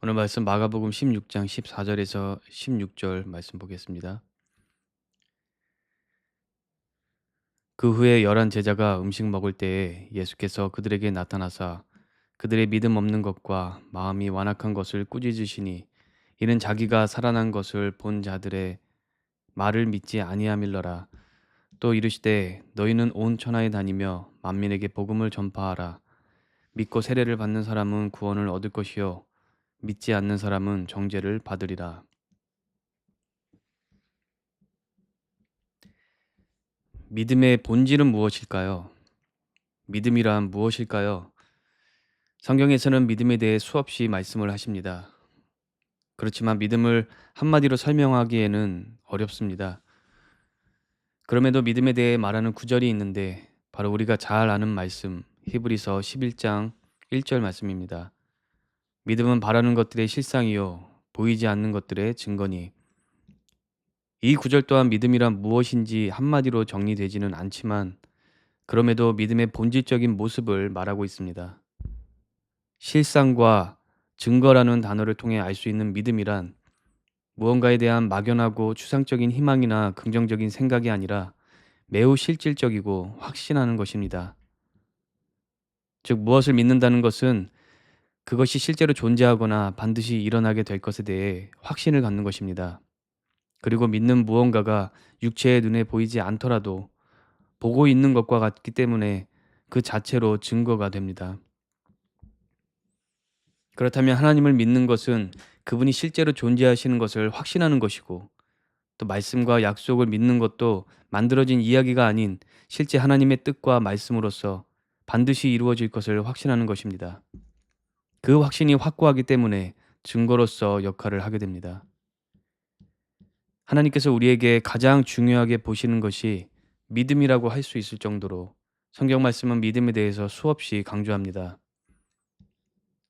오늘 말씀 마가복음 16장 14절에서 16절 말씀 보겠습니다. 그 후에 열한 제자가 음식 먹을 때에 예수께서 그들에게 나타나사 그들의 믿음 없는 것과 마음이 완악한 것을 꾸짖으시니 이는 자기가 살아난 것을 본 자들의 말을 믿지 아니함일러라. 또 이르시되 너희는 온 천하에 다니며 만민에게 복음을 전파하라. 믿고 세례를 받는 사람은 구원을 얻을 것이요 믿지 않는 사람은 정죄를 받으리라. 믿음의 본질은 무엇일까요? 믿음이란 무엇일까요? 성경에서는 믿음에 대해 수없이 말씀을 하십니다. 그렇지만 믿음을 한마디로 설명하기에는 어렵습니다. 그럼에도 믿음에 대해 말하는 구절이 있는데 바로 우리가 잘 아는 말씀 히브리서 11장 1절 말씀입니다. 믿음은 바라는 것들의 실상이요 보이지 않는 것들의 증거니 이 구절 또한 믿음이란 무엇인지 한마디로 정리되지는 않지만 그럼에도 믿음의 본질적인 모습을 말하고 있습니다. 실상과 증거라는 단어를 통해 알 수 있는 믿음이란 무언가에 대한 막연하고 추상적인 희망이나 긍정적인 생각이 아니라 매우 실질적이고 확신하는 것입니다. 즉, 무엇을 믿는다는 것은 그것이 실제로 존재하거나 반드시 일어나게 될 것에 대해 확신을 갖는 것입니다. 그리고 믿는 무언가가 육체의 눈에 보이지 않더라도 보고 있는 것과 같기 때문에 그 자체로 증거가 됩니다. 그렇다면 하나님을 믿는 것은 그분이 실제로 존재하시는 것을 확신하는 것이고 또 말씀과 약속을 믿는 것도 만들어진 이야기가 아닌 실제 하나님의 뜻과 말씀으로서 반드시 이루어질 것을 확신하는 것입니다. 그 확신이 확고하기 때문에 증거로서 역할을 하게 됩니다. 하나님께서 우리에게 가장 중요하게 보시는 것이 믿음이라고 할 수 있을 정도로 성경 말씀은 믿음에 대해서 수없이 강조합니다.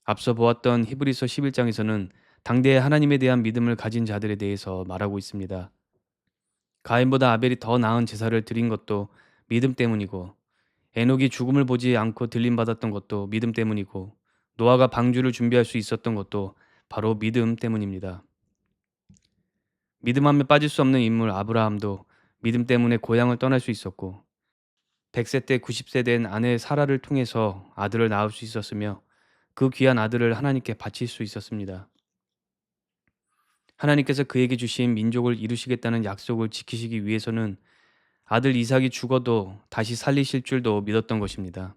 앞서 보았던 히브리서 11장에서는 당대의 하나님에 대한 믿음을 가진 자들에 대해서 말하고 있습니다. 가인보다 아벨이 더 나은 제사를 드린 것도 믿음 때문이고 에녹이 죽음을 보지 않고 들림 받았던 것도 믿음 때문이고 노아가 방주를 준비할 수 있었던 것도 바로 믿음 때문입니다. 믿음 하면 빠질 수 없는 인물 아브라함도 믿음 때문에 고향을 떠날 수 있었고 100세 때 90세 된 아내 사라를 통해서 아들을 낳을 수 있었으며 그 귀한 아들을 하나님께 바칠 수 있었습니다. 하나님께서 그에게 주신 민족을 이루시겠다는 약속을 지키시기 위해서는 아들 이삭이 죽어도 다시 살리실 줄도 믿었던 것입니다.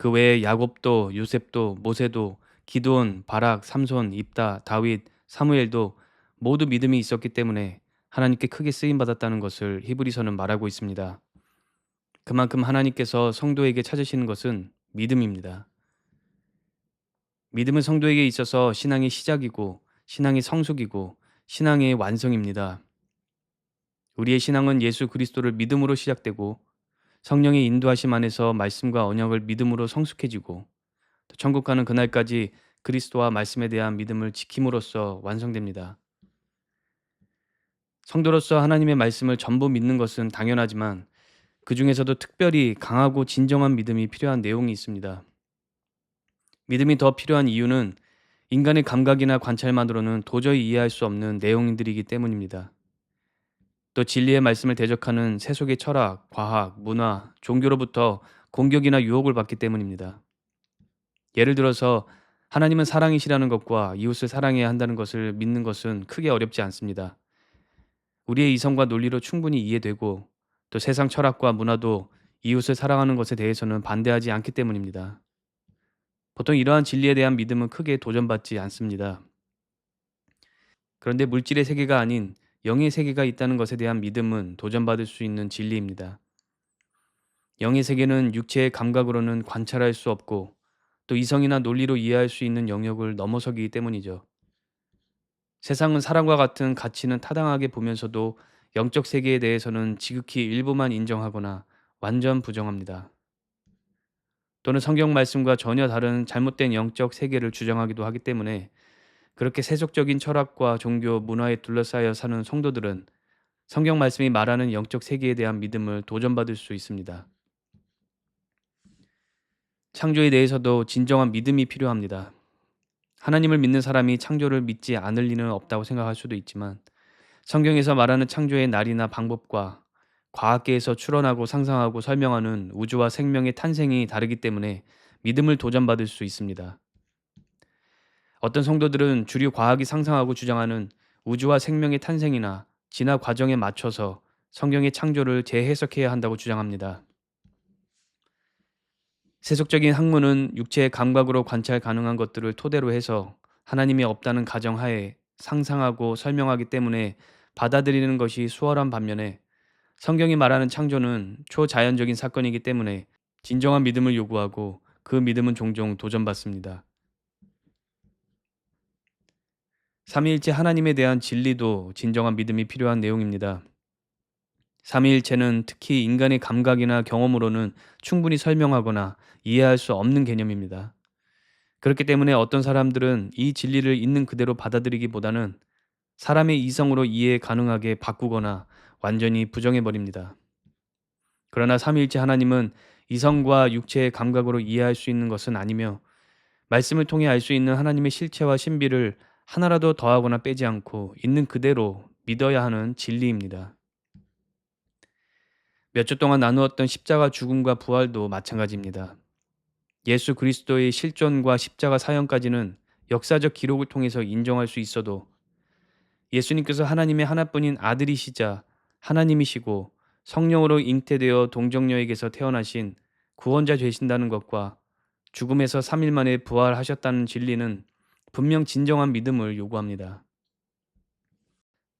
그 외에 야곱도 요셉도 모세도 기드온, 바락, 삼손, 입다, 다윗, 사무엘도 모두 믿음이 있었기 때문에 하나님께 크게 쓰임 받았다는 것을 히브리서는 말하고 있습니다. 그만큼 하나님께서 성도에게 찾으시는 것은 믿음입니다. 믿음은 성도에게 있어서 신앙의 시작이고 신앙의 성숙이고 신앙의 완성입니다. 우리의 신앙은 예수 그리스도를 믿음으로 시작되고 성령의 인도하심 안에서 말씀과 언약을 믿음으로 성숙해지고 천국 가는 그날까지 그리스도와 말씀에 대한 믿음을 지킴으로써 완성됩니다. 성도로서 하나님의 말씀을 전부 믿는 것은 당연하지만 그 중에서도 특별히 강하고 진정한 믿음이 필요한 내용이 있습니다. 믿음이 더 필요한 이유는 인간의 감각이나 관찰만으로는 도저히 이해할 수 없는 내용들이기 때문입니다. 또 진리의 말씀을 대적하는 세속의 철학, 과학, 문화, 종교로부터 공격이나 유혹을 받기 때문입니다. 예를 들어서 하나님은 사랑이시라는 것과 이웃을 사랑해야 한다는 것을 믿는 것은 크게 어렵지 않습니다. 우리의 이성과 논리로 충분히 이해되고 또 세상 철학과 문화도 이웃을 사랑하는 것에 대해서는 반대하지 않기 때문입니다. 보통 이러한 진리에 대한 믿음은 크게 도전받지 않습니다. 그런데 물질의 세계가 아닌 영의 세계가 있다는 것에 대한 믿음은 도전받을 수 있는 진리입니다. 영의 세계는 육체의 감각으로는 관찰할 수 없고 또 이성이나 논리로 이해할 수 있는 영역을 넘어서기 때문이죠. 세상은 사랑과 같은 가치는 타당하게 보면서도 영적 세계에 대해서는 지극히 일부만 인정하거나 완전 부정합니다. 또는 성경 말씀과 전혀 다른 잘못된 영적 세계를 주장하기도 하기 때문에 그렇게 세속적인 철학과 종교, 문화에 둘러싸여 사는 성도들은 성경 말씀이 말하는 영적 세계에 대한 믿음을 도전받을 수 있습니다. 창조에 대해서도 진정한 믿음이 필요합니다. 하나님을 믿는 사람이 창조를 믿지 않을 리는 없다고 생각할 수도 있지만 성경에서 말하는 창조의 날이나 방법과 과학계에서 추론하고 상상하고 설명하는 우주와 생명의 탄생이 다르기 때문에 믿음을 도전받을 수 있습니다. 어떤 성도들은 주류 과학이 상상하고 주장하는 우주와 생명의 탄생이나 진화 과정에 맞춰서 성경의 창조를 재해석해야 한다고 주장합니다. 세속적인 학문은 육체의 감각으로 관찰 가능한 것들을 토대로 해서 하나님이 없다는 가정하에 상상하고 설명하기 때문에 받아들이는 것이 수월한 반면에 성경이 말하는 창조는 초자연적인 사건이기 때문에 진정한 믿음을 요구하고 그 믿음은 종종 도전받습니다. 삼위일체 하나님에 대한 진리도 진정한 믿음이 필요한 내용입니다. 삼위일체는 특히 인간의 감각이나 경험으로는 충분히 설명하거나 이해할 수 없는 개념입니다. 그렇기 때문에 어떤 사람들은 이 진리를 있는 그대로 받아들이기보다는 사람의 이성으로 이해 가능하게 바꾸거나 완전히 부정해 버립니다. 그러나 삼위일체 하나님은 이성과 육체의 감각으로 이해할 수 있는 것은 아니며 말씀을 통해 알 수 있는 하나님의 실체와 신비를 하나라도 더하거나 빼지 않고 있는 그대로 믿어야 하는 진리입니다. 몇 주 동안 나누었던 십자가 죽음과 부활도 마찬가지입니다. 예수 그리스도의 실존과 십자가 사형까지는 역사적 기록을 통해서 인정할 수 있어도 예수님께서 하나님의 하나뿐인 아들이시자 하나님이시고 성령으로 잉태되어 동정녀에게서 태어나신 구원자 되신다는 것과 죽음에서 3일 만에 부활하셨다는 진리는 분명 진정한 믿음을 요구합니다.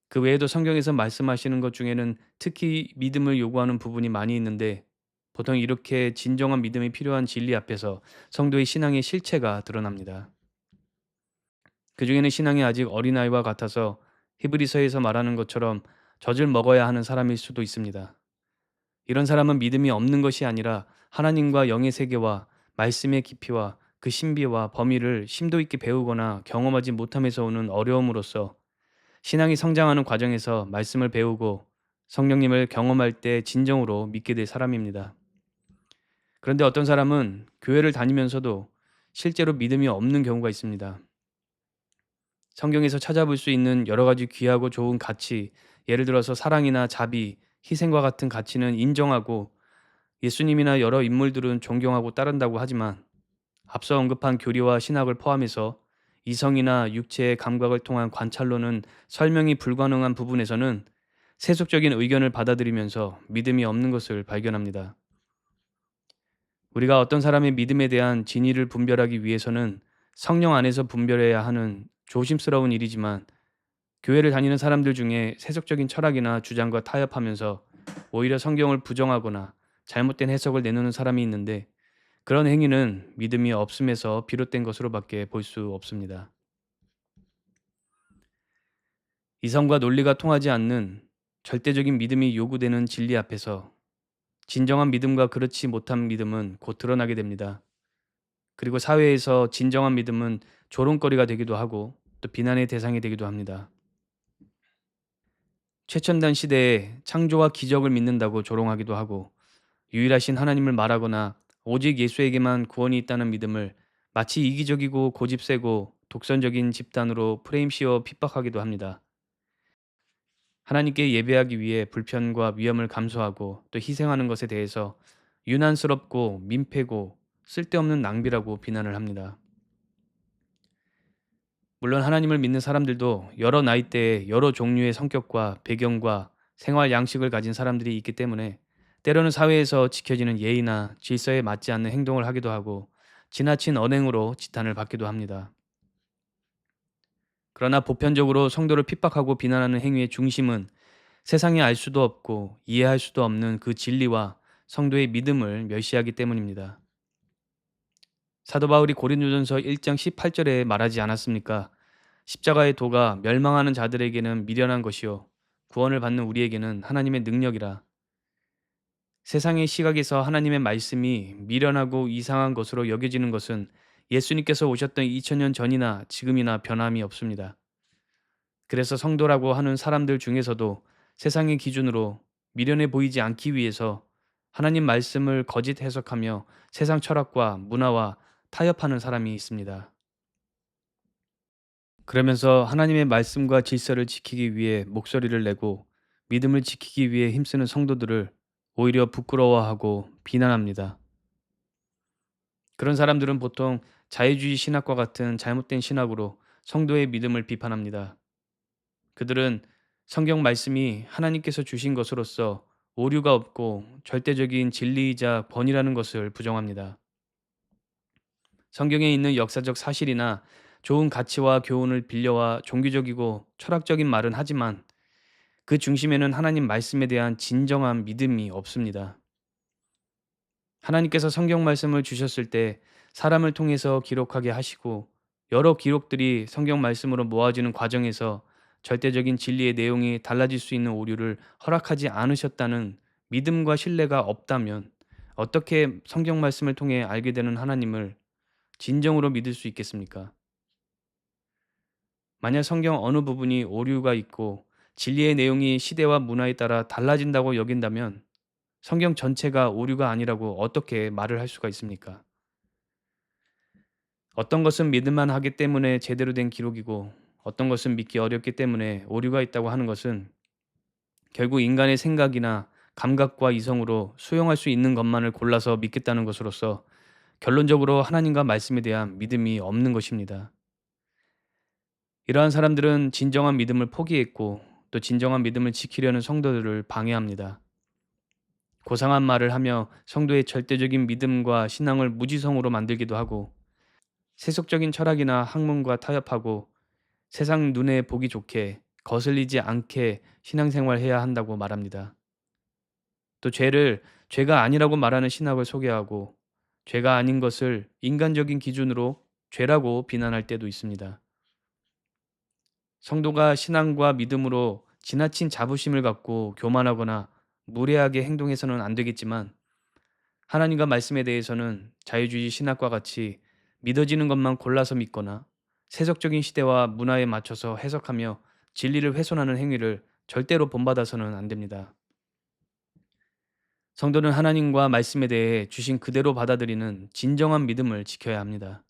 그 외에도 성경에서 말씀하시는 것 중에는 특히 믿음을 요구하는 부분이 많이 있는데 보통 이렇게 진정한 믿음이 필요한 진리 앞에서 성도의 신앙의 실체가 드러납니다. 그 중에는 신앙이 아직 어린아이와 같아서 히브리서에서 말하는 것처럼 젖을 먹어야 하는 사람일 수도 있습니다. 이런 사람은 믿음이 없는 것이 아니라 하나님과 영의 세계와 말씀의 깊이와 그 신비와 범위를 심도 있게 배우거나 경험하지 못함에서 오는 어려움으로써 신앙이 성장하는 과정에서 말씀을 배우고 성령님을 경험할 때 진정으로 믿게 될 사람입니다. 그런데 어떤 사람은 교회를 다니면서도 실제로 믿음이 없는 경우가 있습니다. 성경에서 찾아볼 수 있는 여러 가지 귀하고 좋은 가치, 예를 들어서 사랑이나 자비, 희생과 같은 가치는 인정하고 예수님이나 여러 인물들은 존경하고 따른다고 하지만 앞서 언급한 교리와 신학을 포함해서 이성이나 육체의 감각을 통한 관찰로는 설명이 불가능한 부분에서는 세속적인 의견을 받아들이면서 믿음이 없는 것을 발견합니다. 우리가 어떤 사람의 믿음에 대한 진위를 분별하기 위해서는 성령 안에서 분별해야 하는 조심스러운 일이지만 교회를 다니는 사람들 중에 세속적인 철학이나 주장과 타협하면서 오히려 성경을 부정하거나 잘못된 해석을 내놓는 사람이 있는데 그런 행위는 믿음이 없음에서 비롯된 것으로밖에 볼 수 없습니다. 이성과 논리가 통하지 않는 절대적인 믿음이 요구되는 진리 앞에서 진정한 믿음과 그렇지 못한 믿음은 곧 드러나게 됩니다. 그리고 사회에서 진정한 믿음은 조롱거리가 되기도 하고 또 비난의 대상이 되기도 합니다. 최첨단 시대에 창조와 기적을 믿는다고 조롱하기도 하고 유일하신 하나님을 말하거나 오직 예수에게만 구원이 있다는 믿음을 마치 이기적이고 고집세고 독선적인 집단으로 프레임 씌워 핍박하기도 합니다. 하나님께 예배하기 위해 불편과 위험을 감수하고 또 희생하는 것에 대해서 유난스럽고 민폐고 쓸데없는 낭비라고 비난을 합니다. 물론 하나님을 믿는 사람들도 여러 나이대에 여러 종류의 성격과 배경과 생활 양식을 가진 사람들이 있기 때문에 때로는 사회에서 지켜지는 예의나 질서에 맞지 않는 행동을 하기도 하고 지나친 언행으로 지탄을 받기도 합니다. 그러나 보편적으로 성도를 핍박하고 비난하는 행위의 중심은 세상에 알 수도 없고 이해할 수도 없는 그 진리와 성도의 믿음을 멸시하기 때문입니다. 사도 바울이 고린도전서 1장 18절에 말하지 않았습니까? 십자가의 도가 멸망하는 자들에게는 미련한 것이요 구원을 받는 우리에게는 하나님의 능력이라. 세상의 시각에서 하나님의 말씀이 미련하고 이상한 것으로 여겨지는 것은 예수님께서 오셨던 2000년 전이나 지금이나 변함이 없습니다. 그래서 성도라고 하는 사람들 중에서도 세상의 기준으로 미련해 보이지 않기 위해서 하나님 말씀을 거짓 해석하며 세상 철학과 문화와 타협하는 사람이 있습니다. 그러면서 하나님의 말씀과 질서를 지키기 위해 목소리를 내고 믿음을 지키기 위해 힘쓰는 성도들을 오히려 부끄러워하고 비난합니다. 그런 사람들은 보통 자유주의 신학과 같은 잘못된 신학으로 성도의 믿음을 비판합니다. 그들은 성경 말씀이 하나님께서 주신 것으로서 오류가 없고 절대적인 진리이자 권위라는 것을 부정합니다. 성경에 있는 역사적 사실이나 좋은 가치와 교훈을 빌려와 종교적이고 철학적인 말은 하지만 그 중심에는 하나님 말씀에 대한 진정한 믿음이 없습니다. 하나님께서 성경 말씀을 주셨을 때 사람을 통해서 기록하게 하시고 여러 기록들이 성경 말씀으로 모아지는 과정에서 절대적인 진리의 내용이 달라질 수 있는 오류를 허락하지 않으셨다는 믿음과 신뢰가 없다면 어떻게 성경 말씀을 통해 알게 되는 하나님을 진정으로 믿을 수 있겠습니까? 만약 성경 어느 부분이 오류가 있고 진리의 내용이 시대와 문화에 따라 달라진다고 여긴다면 성경 전체가 오류가 아니라고 어떻게 말을 할 수가 있습니까? 어떤 것은 믿을만 하기 때문에 제대로 된 기록이고 어떤 것은 믿기 어렵기 때문에 오류가 있다고 하는 것은 결국 인간의 생각이나 감각과 이성으로 수용할 수 있는 것만을 골라서 믿겠다는 것으로서 결론적으로 하나님과 말씀에 대한 믿음이 없는 것입니다. 이러한 사람들은 진정한 믿음을 포기했고 또 진정한 믿음을 지키려는 성도들을 방해합니다. 고상한 말을 하며 성도의 절대적인 믿음과 신앙을 무지성으로 만들기도 하고 세속적인 철학이나 학문과 타협하고 세상 눈에 보기 좋게 거슬리지 않게 신앙생활해야 한다고 말합니다. 또 죄를 죄가 아니라고 말하는 신학을 소개하고 죄가 아닌 것을 인간적인 기준으로 죄라고 비난할 때도 있습니다. 성도가 신앙과 믿음으로 지나친 자부심을 갖고 교만하거나 무례하게 행동해서는 안 되겠지만 하나님과 말씀에 대해서는 자유주의 신학과 같이 믿어지는 것만 골라서 믿거나 세속적인 시대와 문화에 맞춰서 해석하며 진리를 훼손하는 행위를 절대로 본받아서는 안 됩니다. 성도는 하나님과 말씀에 대해 주신 그대로 받아들이는 진정한 믿음을 지켜야 합니다.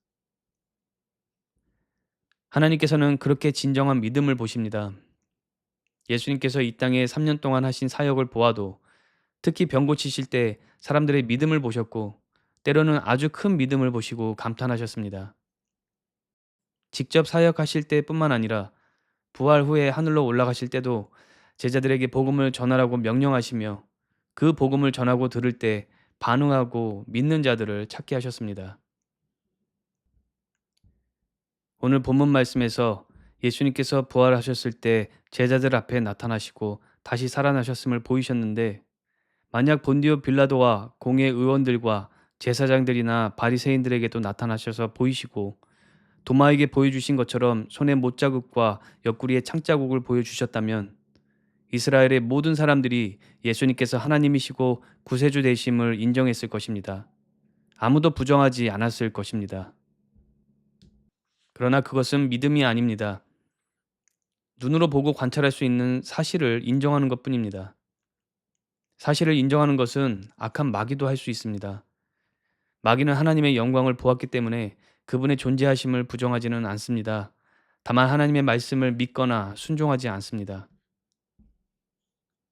하나님께서는 그렇게 진정한 믿음을 보십니다. 예수님께서 이 땅에 3년 동안 하신 사역을 보아도 특히 병 고치실 때 사람들의 믿음을 보셨고 때로는 아주 큰 믿음을 보시고 감탄하셨습니다. 직접 사역하실 때뿐만 아니라 부활 후에 하늘로 올라가실 때도 제자들에게 복음을 전하라고 명령하시며 그 복음을 전하고 들을 때 반응하고 믿는 자들을 찾게 하셨습니다. 오늘 본문 말씀에서 예수님께서 부활하셨을 때 제자들 앞에 나타나시고 다시 살아나셨음을 보이셨는데 만약 본디오 빌라도와 공회 의원들과 제사장들이나 바리새인들에게도 나타나셔서 보이시고 도마에게 보여주신 것처럼 손에 못자국과 옆구리에 창자국을 보여주셨다면 이스라엘의 모든 사람들이 예수님께서 하나님이시고 구세주 되심을 인정했을 것입니다. 아무도 부정하지 않았을 것입니다. 그러나 그것은 믿음이 아닙니다. 눈으로 보고 관찰할 수 있는 사실을 인정하는 것 뿐입니다. 사실을 인정하는 것은 악한 마귀도 할 수 있습니다. 마귀는 하나님의 영광을 보았기 때문에 그분의 존재하심을 부정하지는 않습니다. 다만 하나님의 말씀을 믿거나 순종하지 않습니다.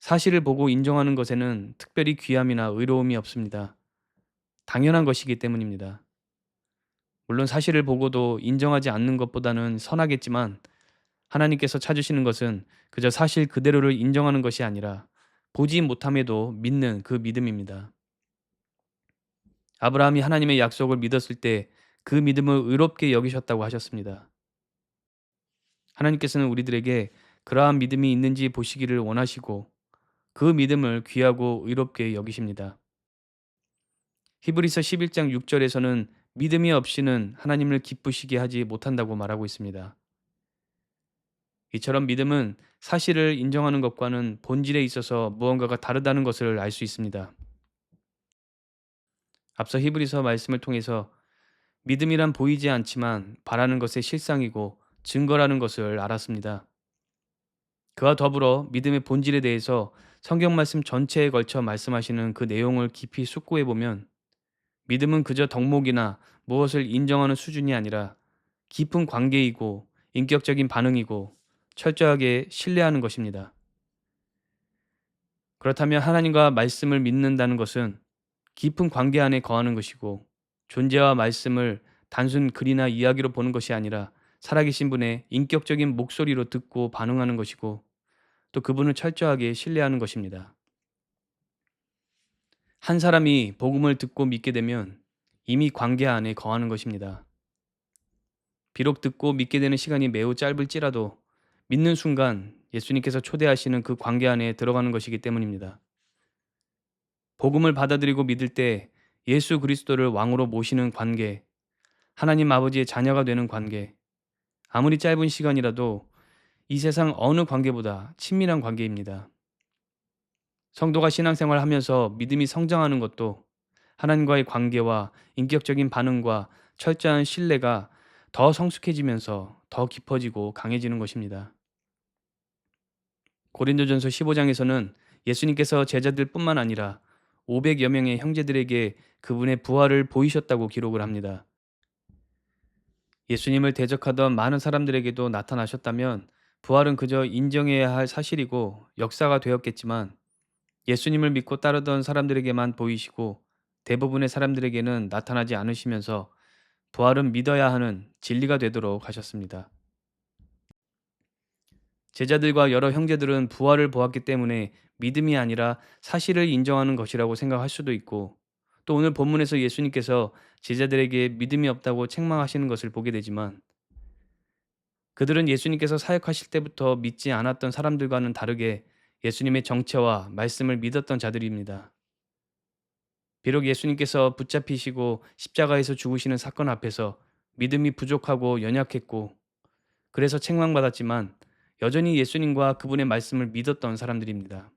사실을 보고 인정하는 것에는 특별히 귀함이나 의로움이 없습니다. 당연한 것이기 때문입니다. 물론 사실을 보고도 인정하지 않는 것보다는 선하겠지만 하나님께서 찾으시는 것은 그저 사실 그대로를 인정하는 것이 아니라 보지 못함에도 믿는 그 믿음입니다. 아브라함이 하나님의 약속을 믿었을 때 그 믿음을 의롭게 여기셨다고 하셨습니다. 하나님께서는 우리들에게 그러한 믿음이 있는지 보시기를 원하시고 그 믿음을 귀하고 의롭게 여기십니다. 히브리서 11장 6절에서는 믿음이 없이는 하나님을 기쁘시게 하지 못한다고 말하고 있습니다. 이처럼 믿음은 사실을 인정하는 것과는 본질에 있어서 무언가가 다르다는 것을 알 수 있습니다. 앞서 히브리서 말씀을 통해서 믿음이란 보이지 않지만 바라는 것의 실상이고 증거라는 것을 알았습니다. 그와 더불어 믿음의 본질에 대해서 성경 말씀 전체에 걸쳐 말씀하시는 그 내용을 깊이 숙고해 보면 믿음은 그저 덕목이나 무엇을 인정하는 수준이 아니라 깊은 관계이고 인격적인 반응이고 철저하게 신뢰하는 것입니다. 그렇다면 하나님과 말씀을 믿는다는 것은 깊은 관계 안에 거하는 것이고 존재와 말씀을 단순 글이나 이야기로 보는 것이 아니라 살아계신 분의 인격적인 목소리로 듣고 반응하는 것이고 또 그분을 철저하게 신뢰하는 것입니다. 한 사람이 복음을 듣고 믿게 되면 이미 관계 안에 거하는 것입니다. 비록 듣고 믿게 되는 시간이 매우 짧을지라도 믿는 순간 예수님께서 초대하시는 그 관계 안에 들어가는 것이기 때문입니다. 복음을 받아들이고 믿을 때 예수 그리스도를 왕으로 모시는 관계, 하나님 아버지의 자녀가 되는 관계, 아무리 짧은 시간이라도 이 세상 어느 관계보다 친밀한 관계입니다. 성도가 신앙생활 하면서 믿음이 성장하는 것도 하나님과의 관계와 인격적인 반응과 철저한 신뢰가 더 성숙해지면서 더 깊어지고 강해지는 것입니다. 고린도전서 15장에서는 예수님께서 제자들뿐만 아니라 500여 명의 형제들에게 그분의 부활을 보이셨다고 기록을 합니다. 예수님을 대적하던 많은 사람들에게도 나타나셨다면 부활은 그저 인정해야 할 사실이고 역사가 되었겠지만 예수님을 믿고 따르던 사람들에게만 보이시고 대부분의 사람들에게는 나타나지 않으시면서 부활은 믿어야 하는 진리가 되도록 하셨습니다. 제자들과 여러 형제들은 부활을 보았기 때문에 믿음이 아니라 사실을 인정하는 것이라고 생각할 수도 있고 또 오늘 본문에서 예수님께서 제자들에게 믿음이 없다고 책망하시는 것을 보게 되지만 그들은 예수님께서 사역하실 때부터 믿지 않았던 사람들과는 다르게 예수님의 정체와 말씀을 믿었던 자들입니다. 비록 예수님께서 붙잡히시고 십자가에서 죽으시는 사건 앞에서 믿음이 부족하고 연약했고 그래서 책망받았지만 여전히 예수님과 그분의 말씀을 믿었던 사람들입니다.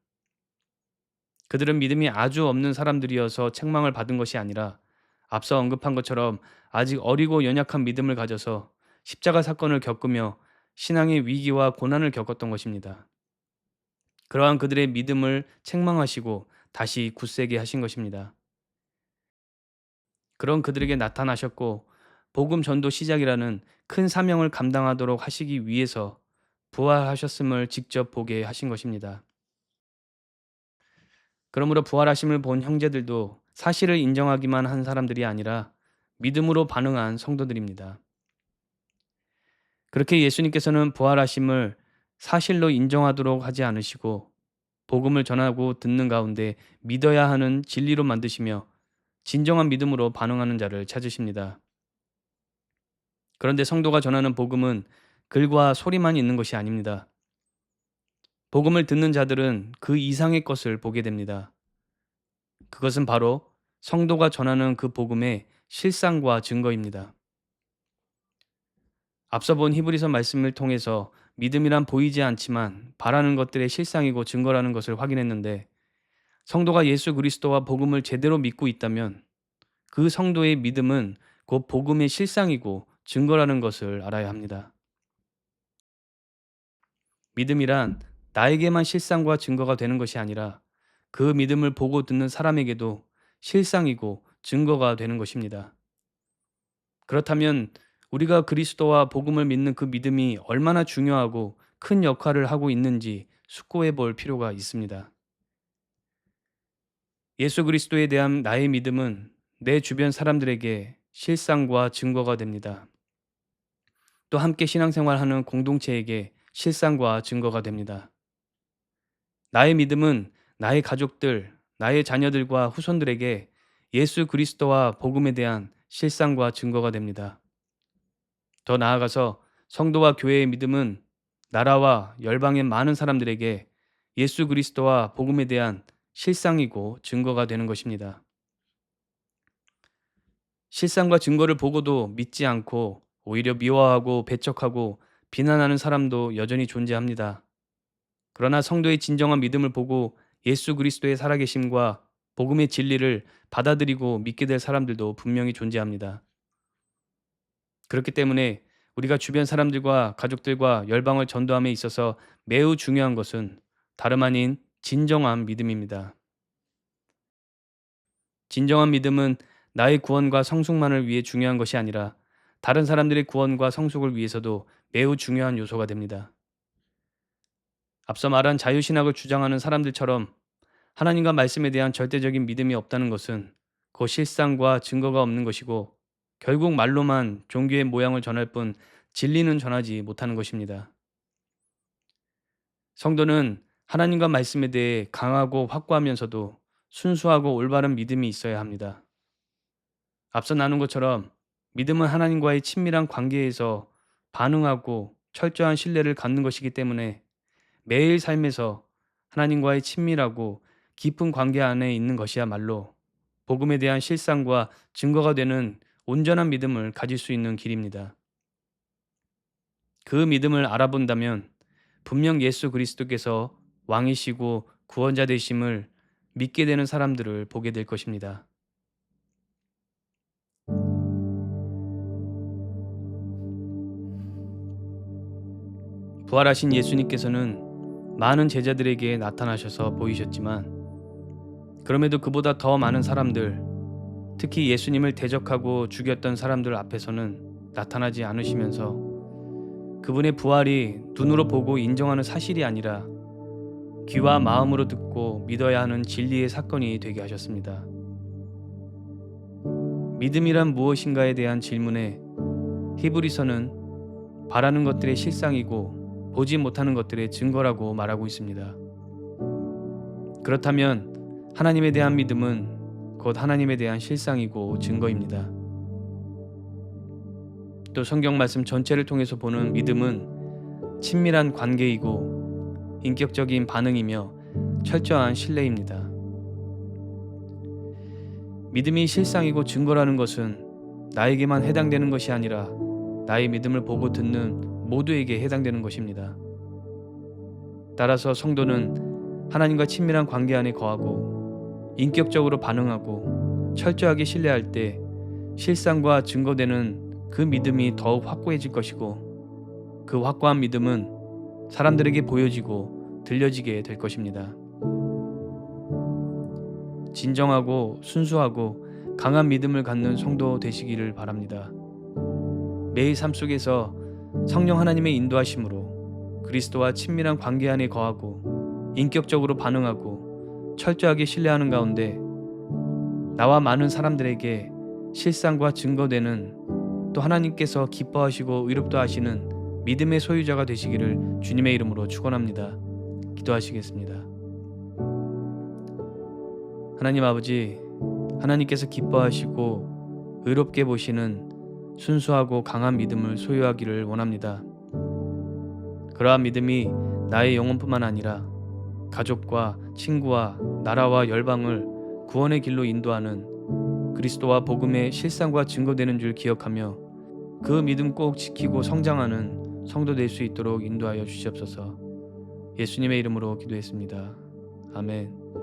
그들은 믿음이 아주 없는 사람들이어서 책망을 받은 것이 아니라 앞서 언급한 것처럼 아직 어리고 연약한 믿음을 가져서 십자가 사건을 겪으며 신앙의 위기와 고난을 겪었던 것입니다. 그러한 그들의 믿음을 책망하시고 다시 굳세게 하신 것입니다. 그런 그들에게 나타나셨고 복음 전도 시작이라는 큰 사명을 감당하도록 하시기 위해서 부활하셨음을 직접 보게 하신 것입니다. 그러므로 부활하심을 본 형제들도 사실을 인정하기만 한 사람들이 아니라 믿음으로 반응한 성도들입니다. 그렇게 예수님께서는 부활하심을 사실로 인정하도록 하지 않으시고 복음을 전하고 듣는 가운데 믿어야 하는 진리로 만드시며 진정한 믿음으로 반응하는 자를 찾으십니다. 그런데 성도가 전하는 복음은 글과 소리만 있는 것이 아닙니다. 복음을 듣는 자들은 그 이상의 것을 보게 됩니다. 그것은 바로 성도가 전하는 그 복음의 실상과 증거입니다. 앞서 본 히브리서 말씀을 통해서 믿음이란 보이지 않지만 바라는 것들의 실상이고 증거라는 것을 확인했는데 성도가 예수 그리스도와 복음을 제대로 믿고 있다면 그 성도의 믿음은 곧 복음의 실상이고 증거라는 것을 알아야 합니다. 믿음이란 나에게만 실상과 증거가 되는 것이 아니라 그 믿음을 보고 듣는 사람에게도 실상이고 증거가 되는 것입니다. 그렇다면 우리가 그리스도와 복음을 믿는 그 믿음이 얼마나 중요하고 큰 역할을 하고 있는지 숙고해 볼 필요가 있습니다. 예수 그리스도에 대한 나의 믿음은 내 주변 사람들에게 실상과 증거가 됩니다. 또 함께 신앙생활하는 공동체에게 실상과 증거가 됩니다. 나의 믿음은 나의 가족들, 나의 자녀들과 후손들에게 예수 그리스도와 복음에 대한 실상과 증거가 됩니다. 더 나아가서 성도와 교회의 믿음은 나라와 열방의 많은 사람들에게 예수 그리스도와 복음에 대한 실상이고 증거가 되는 것입니다. 실상과 증거를 보고도 믿지 않고 오히려 미워하고 배척하고 비난하는 사람도 여전히 존재합니다. 그러나 성도의 진정한 믿음을 보고 예수 그리스도의 살아계심과 복음의 진리를 받아들이고 믿게 될 사람들도 분명히 존재합니다. 그렇기 때문에 우리가 주변 사람들과 가족들과 열방을 전도함에 있어서 매우 중요한 것은 다름 아닌 진정한 믿음입니다. 진정한 믿음은 나의 구원과 성숙만을 위해 중요한 것이 아니라 다른 사람들의 구원과 성숙을 위해서도 매우 중요한 요소가 됩니다. 앞서 말한 자유신학을 주장하는 사람들처럼 하나님과 말씀에 대한 절대적인 믿음이 없다는 것은 그 실상과 증거가 없는 것이고 결국 말로만 종교의 모양을 전할 뿐 진리는 전하지 못하는 것입니다. 성도는 하나님과 말씀에 대해 강하고 확고하면서도 순수하고 올바른 믿음이 있어야 합니다. 앞서 나눈 것처럼 믿음은 하나님과의 친밀한 관계에서 반응하고 철저한 신뢰를 갖는 것이기 때문에 매일 삶에서 하나님과의 친밀하고 깊은 관계 안에 있는 것이야말로 복음에 대한 실상과 증거가 되는 온전한 믿음을 가질 수 있는 길입니다. 그 믿음을 알아본다면 분명 예수 그리스도께서 왕이시고 구원자 되심을 믿게 되는 사람들을 보게 될 것입니다. 부활하신 예수님께서는 많은 제자들에게 나타나셔서 보이셨지만 그럼에도 그보다 더 많은 사람들, 특히 예수님을 대적하고 죽였던 사람들 앞에서는 나타나지 않으시면서 그분의 부활이 눈으로 보고 인정하는 사실이 아니라 귀와 마음으로 듣고 믿어야 하는 진리의 사건이 되게 하셨습니다. 믿음이란 무엇인가에 대한 질문에 히브리서는 바라는 것들의 실상이고 보지 못하는 것들의 증거라고 말하고 있습니다. 그렇다면 하나님에 대한 믿음은 곧 하나님에 대한 실상이고 증거입니다. 또 성경 말씀 전체를 통해서 보는 믿음은 친밀한 관계이고 인격적인 반응이며 철저한 신뢰입니다. 믿음이 실상이고 증거라는 것은 나에게만 해당되는 것이 아니라 나의 믿음을 보고 듣는 모두에게 해당되는 것입니다. 따라서 성도는 하나님과 친밀한 관계 안에 거하고 인격적으로 반응하고 철저하게 신뢰할 때 실상과 증거되는 그 믿음이 더욱 확고해질 것이고 그 확고한 믿음은 사람들에게 보여지고 들려지게 될 것입니다. 진정하고 순수하고 강한 믿음을 갖는 성도 되시기를 바랍니다. 매일 삶 속에서 성령 하나님의 인도하심으로 그리스도와 친밀한 관계 안에 거하고 인격적으로 반응하고 철저하게 신뢰하는 가운데 나와 많은 사람들에게 실상과 증거되는 또 하나님께서 기뻐하시고 의롭다 하시는 믿음의 소유자가 되시기를 주님의 이름으로 축원합니다. 기도하시겠습니다. 하나님 아버지, 하나님께서 기뻐하시고 의롭게 보시는 순수하고 강한 믿음을 소유하기를 원합니다. 그러한 믿음이 나의 영혼뿐만 아니라 가족과 친구와 나라와 열방을 구원의 길로 인도하는 그리스도와 복음의 실상과 증거되는 줄 기억하며 그 믿음 꼭 지키고 성장하는 성도 될 수 있도록 인도하여 주시옵소서. 예수님의 이름으로 기도했습니다. 아멘.